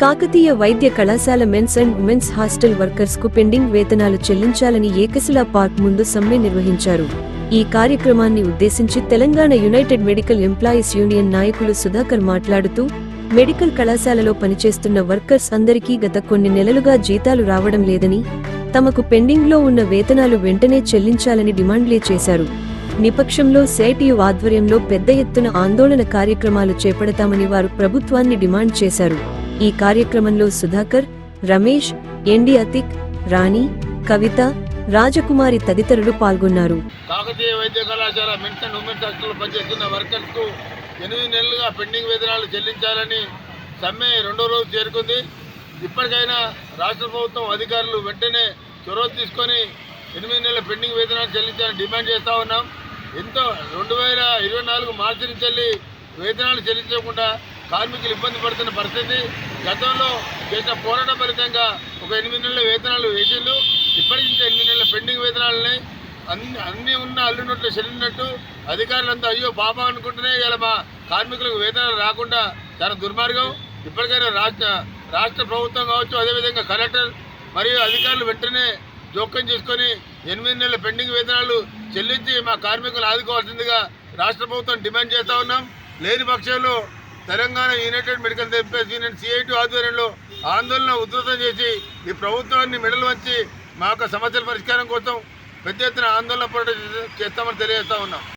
కాకతీయ వైద్య కళాశాల men's and women's hostel వర్కర్స్కు పెండింగ్ వేతనాలు చెల్లించాలని ఏకశిలా పార్క్ ముందు సమ్మె నిర్వహించారు. ఈ కార్యక్రమాన్ని ఉద్దేశించి Telangana united medical employees union నాయకులు సుధాకర్ మాట్లాడుతూ మెడికల్ కళాశాలలో పనిచేస్తున్న వర్కర్స్ అందరికీ గత కొన్ని నెలలుగా జీతాలు రావడం లేదని తమకు పెండింగ్లో ఉన్న వేతనాలు వెంటనే చెల్లించాలని డిమాండ్లే చేశారు. నిపక్షంలో సేటియు ఆధ్వర్యంలో పెద్ద ఎత్తున ఆందోళన కార్యక్రమాలు చేపడతామని వారు ప్రభుత్వాన్ని డిమాండ్ చేశారు. ఈ కార్యక్రమంలో సుధాకర్ రమేష్ ఎండి అతిక్ రాణి కవిత రాజకుమారి తదితరులు పాల్గొన్నారు. కాకతీయ వైద్య కళాశాల మెన్స్ అండ్ ఉమెన్స్ హాస్టల్లో పనిచేస్తున్న వర్కర్స్కు ఎనిమిది నెలలుగా పెండింగ్ వేతనాలు చెల్లించాలని సమ్మె రెండో రోజు చేరుకుంది. ఇప్పటికైనా రాష్ట్ర ప్రభుత్వం అధికారులు వెంటనే చొరవ తీసుకొని ఎనిమిది నెలల పెండింగ్ వేతనాలు చెల్లించాలని డిమాండ్ చేస్తూ ఉన్నాం. ఎంతో రెండు వేల ఇరవై నాలుగు మార్చి నుంచి వేతనాలు చెల్లించకుండా కార్మికులు ఇబ్బంది పడుతున్న పరిస్థితి గతంలో చేసిన పోరాట ఫలితంగా ఒక ఎనిమిది నెలల వేతనాలు వేసిండు. ఇప్పటికి ఇంకా ఎనిమిది నెలల పెండింగ్ వేతనాలని అన్ని అన్నీ ఉన్న అల్లునట్లు చెల్లినట్టు అధికారులంతా అయ్యో పాపం అనుకుంటేనే ఇలా మా కార్మికులకు వేతనాలు రాకుండా చాలా దుర్మార్గం. ఇప్పటికైనా రాష్ట్ర రాష్ట్ర ప్రభుత్వం కావచ్చు అదేవిధంగా కలెక్టర్ మరియు అధికారులు వెంటనే జోక్యం చేసుకొని ఎనిమిది నెలల పెండింగ్ వేతనాలు చెల్లించి మా కార్మికులు ఆదుకోవాల్సిందిగా రాష్ట్ర ప్రభుత్వం డిమాండ్ చేస్తూ ఉన్నాం. లేని పక్షంలో Telangana united medical employees union CIT ఆధ్వర్యంలో ఆందోళన ఉధృతం చేసి ఈ ప్రభుత్వాన్ని మెడలు వంచి మా యొక్క సమస్యల పరిష్కారం కోసం పెద్ద ఎత్తున ఆందోళన పోరాటం చేస్తామని తెలియజేస్తా ఉన్నాం.